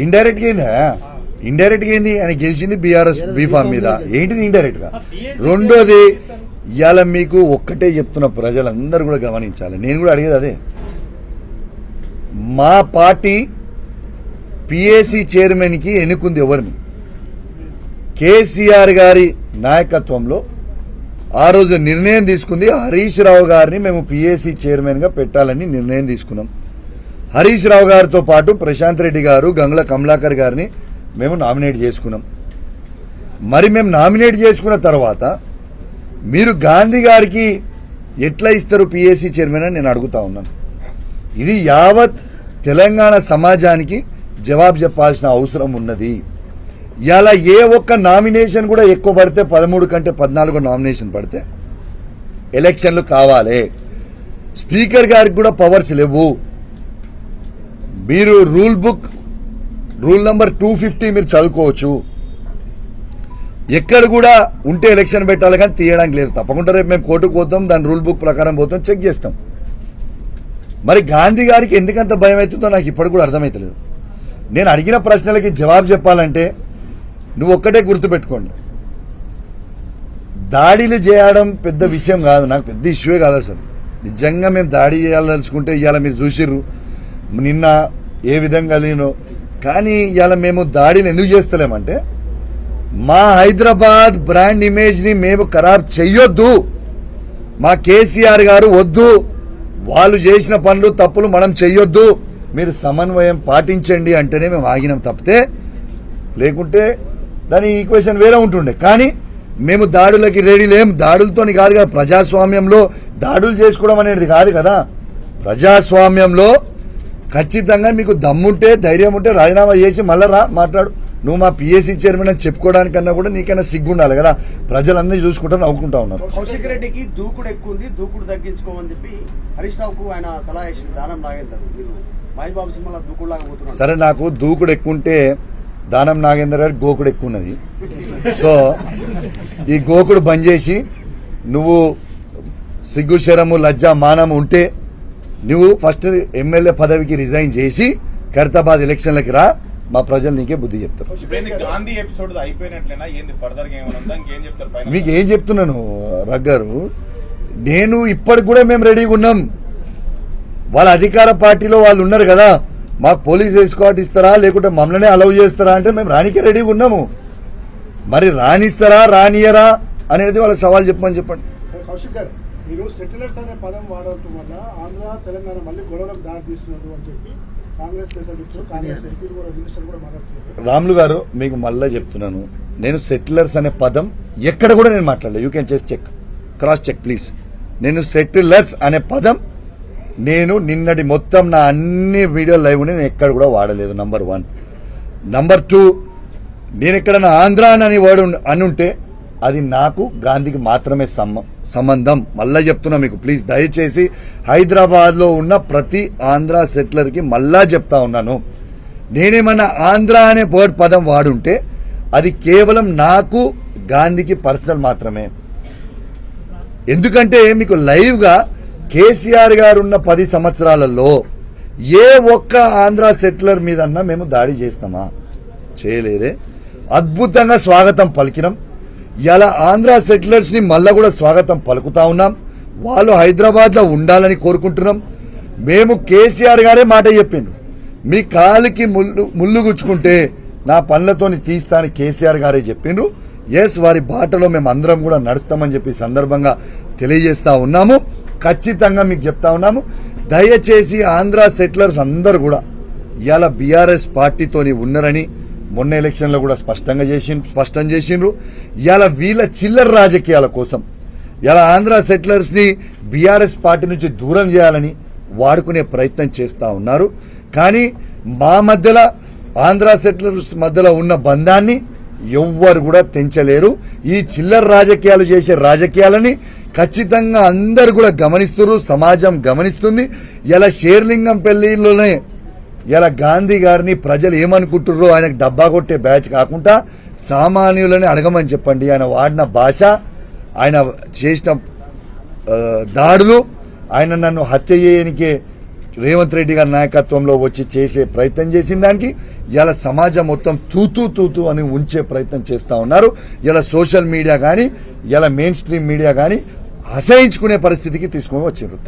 ఇండైరెక్ట్గా ఏందా? ఇండైరెక్ట్గా ఏంది? ఆయన గెలిచింది బీఆర్ఎస్ బీఫామ్ మీద. ఏంటిది ఇండైరెక్ట్గా? రెండోది ఇవాళ మీకు ఒక్కటే చెప్తున్న ప్రజలందరూ కూడా గమనించాలి. నేను కూడా అడిగేది అదే. మా పార్టీ పిఏసి చైర్మన్కి ఎన్నుకుంది ఎవరిని? కేసీఆర్ గారి నాయకత్వంలో ఆ రోజు నిర్ణయం తీసుకుంది హరీష్ రావు గారిని మేము పిఏసి చైర్మన్గా పెట్టాలని నిర్ణయం తీసుకున్నాం. హరీష్ రావు గారితో పాటు ప్రశాంత్ రెడ్డి గారు గంగుల కమలాకర్ గారిని మేము నామినేట్ చేసుకున్నాం. మరి మేము నామినేట్ చేసుకున్న తర్వాత మీరు గాంధీ గారికి ఎట్లా ఇస్తారు పిఎస్సి చైర్మన్ అని నేను అడుగుతా ఉన్నాను. ఇది యావత్ తెలంగాణ సమాజానికి జవాబు చెప్పాల్సిన అవసరం ఉన్నది. ఇలా ఏ ఒక్క నామినేషన్ కూడా ఎక్కువ పడితే పదమూడు కంటే పద్నాలుగో నామినేషన్ పడితే ఎలక్షన్లు కావాలి. స్పీకర్ గారికి కూడా పవర్స్ లేవు. మీరు rule book rule number two fifty మీరు చదువుకోవచ్చు. ఎక్కడ కూడా ఉంటే ఎలక్షన్ పెట్టాలి కానీ తీయడానికి లేదు. తప్పకుండా రేపు మేము కోర్టుకు పోతాం దాని రూల్ బుక్ ప్రకారం పోతాం చెక్ చేస్తాం. మరి గాంధీ గారికి ఎందుకంత భయం అవుతుందో నాకు ఇప్పటికి కూడా అర్థమవుతలేదు నేను అడిగిన ప్రశ్నలకి జవాబు చెప్పాలంటే నువ్వు ఒక్కటే గుర్తుపెట్టుకోండి. దాడిలు చేయడం పెద్ద విషయం కాదు నాకు పెద్ద ఇష్యూయే కాదు అసలు. నిజంగా మేము దాడి చేయాలదలుచుకుంటే ఇవాళ మీరు చూసిర్రు. నిన్న ఏ విధంగా లేనో. కానీ ఇవాళ మేము దాడిని ఎందుకు చేస్తలేమంటే మా హైదరాబాద్ బ్రాండ్ ఇమేజ్ని మేము ఖరాబ్ చెయ్యొద్దు. మా కేసీఆర్ గారు వద్దు. వాళ్ళు చేసిన పనులు తప్పులు మనం చెయ్యొద్దు. మీరు సమన్వయం పాటించండి అంటేనే మేము ఆగినాం తప్పితే లేకుంటే దాని ఈక్వేషన్ వేరే ఉంటుండే. కానీ మేము దాడులకి రెడీ లేం. దాడులతోని కాదు కదా ప్రజాస్వామ్యంలో దాడులు చేసుకోవడం అనేది కాదు కదా. ప్రజాస్వామ్యంలో ఖచ్చితంగా మీకు దమ్ముంటే ధైర్యం ఉంటే రాజీనామా చేసి మళ్ళా రా మాట్లాడు. నువ్వు మా పిఎస్సీ చైర్మన్ అని చెప్పుకోవడానికన్నా కూడా నీకైనా సిగ్గుండాలి కదా. ప్రజలందరూ చూసుకుంటా నవ్వుకుంటా ఉన్నారు. కౌశిక్ రెడ్డికి దూకుడు ఎక్కువ ఉంది దూకుడు తగ్గించుకోమని చెప్పి హరీష్ రావుకు ఆయన సలహా ఇచ్చిన దానం నాగేందర్. మీరు మహేష్ బాబు సినిమాలో దూకుడులాగా పోతున్నారు. సరే నాకు దూకుడు ఎక్కువ ఉంటే దానం నాగేందర్ గారి గోకుడు ఎక్కువ ఉన్నది సో ఈ గోకుడు బంద్ చేసి నువ్వు సిగ్గు శరము లజ్జ మానము ఉంటే నువ్వు ఫస్ట్ ఎమ్మెల్యే పదవికి రిజైన్ చేసి ఖైరతాబాద్ ఎలక్షన్లకి రా మా ప్రజలు నీకే బుద్ధి చెప్తారు. ఇప్పుడు ఏంది గాంధీ ఎపిసోడ్ అయిపోయినట్లేనా? ఏంది ఫర్దర్గా ఏమైనా ఉందా? ఇంకేం చెప్తారు ఫైనల్ మీకు ఏం చెప్తున్నాను రగ్గారు? నేను ఇప్పటికి కూడా మేము రెడీగా ఉన్నాం. వాళ్ళ అధికార పార్టీలో వాళ్ళు ఉన్నారు కదా మాకు పోలీస్ ఎస్కాట్ ఇస్తారా లేకుంటే మమ్మల్ని అలౌ చేస్తారా అంటే మేము రానికే రెడీగా ఉన్నాము. మరి రానిస్తారా రానియరా అనేది వాళ్ళ సవాల్ చెప్పమని చెప్పండి. కౌశిక్ గారు మీరు సెటిలర్స్ అనే పదం వాడటం వల్ల ఆంధ్ర తెలంగాణ మళ్ళీ గొడవలకు దారి తీస్తున్నారు అని చెప్పి కాంగ్రెస్ నేతలు కాంగ్రెస్ ఎంపీలు కూడా మినిస్టర్ కూడా మాట్లాడుతున్నారు. రాములు గారు మీకు మళ్ళా చెప్తున్నాను. నేను సెటిలర్స్ అనే పదం ఎక్కడ కూడా నేను మాట్లాడలేదు. You can just check cross check please నేను సెటిలర్స్ అనే పదం నేను నిన్నటి మొత్తం నా అన్ని వీడియో లైవ్ నేను ఎక్కడ కూడా వాడలేదు నంబర్ వన్ నంబర్ టూ నేను ఎక్కడన్నా ఆంధ్ర అని వర్డ్ ఉన్- అని ఉంటే అది నాకు గాంధీకి మాత్రమే సంబంధం. మళ్ళా చెప్తున్నా మీకు. ప్లీజ్ దయచేసి హైదరాబాద్లో ఉన్న ప్రతి ఆంధ్ర సెటిలర్కి మళ్ళా చెప్తా ఉన్నాను. నేనేమన్నా ఆంధ్ర అనే వర్డ్ పదం వాడుంటే అది కేవలం నాకు గాంధీకి పర్సనల్ మాత్రమే. ఎందుకంటే మీకు లైవ్గా కేసీఆర్ గారు ఉన్న పది సంవత్సరాలలో ఏ ఒక్క ఆంధ్ర సెటిలర్ మీదన్నా మేము దాడి చేస్తామా చేయలేదే. అద్భుతంగా స్వాగతం పలికినాం. ఇలా ఆంధ్ర సెటిలర్స్ని మళ్ళా కూడా స్వాగతం పలుకుతా ఉన్నాం. వాళ్ళు హైదరాబాద్లో ఉండాలని కోరుకుంటున్నాం. మేము కేసీఆర్ గారే మాట చెప్పిండు. మీ కాలికి ముళ్ళు ముళ్ళు గుచ్చుకుంటే నా పనులతోని తీస్తా అని కేసీఆర్ గారే చెప్పిండ్రు ఎస్ వారి బాటలో మేము అందరం కూడా నడుస్తామని చెప్పి సందర్భంగా తెలియజేస్తా ఉన్నాము. ఖచ్చితంగా మీకు చెప్తా ఉన్నాము. దయచేసి ఆంధ్ర సెటిలర్స్ అందరు కూడా ఇవాళ బీఆర్ఎస్ పార్టీతోని ఉన్నారని మొన్న ఎలక్షన్లో కూడా స్పష్టంగా చేసి స్పష్టం చేసిండ్రు. ఇలా వీళ్ళ చిల్లర రాజకీయాల కోసం ఇలా ఆంధ్ర సెటిలర్స్ని బీఆర్ఎస్ పార్టీ నుంచి దూరం చేయాలని వాడుకునే ప్రయత్నం చేస్తా ఉన్నారు. కానీ మా మధ్యలో ఆంధ్ర సెటిలర్స్ మధ్యలో ఉన్న బంధాన్ని ఎవ్వరు కూడా తెంచలేరు. ఈ చిల్లర రాజకీయాలు చేసే రాజకీయాలని ఖచ్చితంగా అందరు కూడా గమనిస్తున్నారు సమాజం గమనిస్తుంది. ఇలా షేర్లింగం పెళ్ళిలోనే ఇలా గాంధీ గారిని ప్రజలు ఏమనుకుంటుర్రో ఆయనకు డబ్బా కొట్టే బ్యాచ్ కాకుండా సామాన్యులని అడగమని చెప్పండి. ఆయన వాడిన భాష ఆయన చేసిన దాడులు ఆయన నన్ను హత్య చేయనికే రేవంత్ రెడ్డి గారి నాయకత్వంలో వచ్చి చేసే ప్రయత్నం చేసిన దానికి ఇలా సమాజం మొత్తం తూతూ తూతూ అని ఉంచే ప్రయత్నం చేస్తూ ఉన్నారు. ఇలా సోషల్ మీడియా కానీ ఇలా మెయిన్ స్ట్రీమ్ మీడియా కానీ అసహించుకునే పరిస్థితికి తీసుకొని వచ్చిండ్రు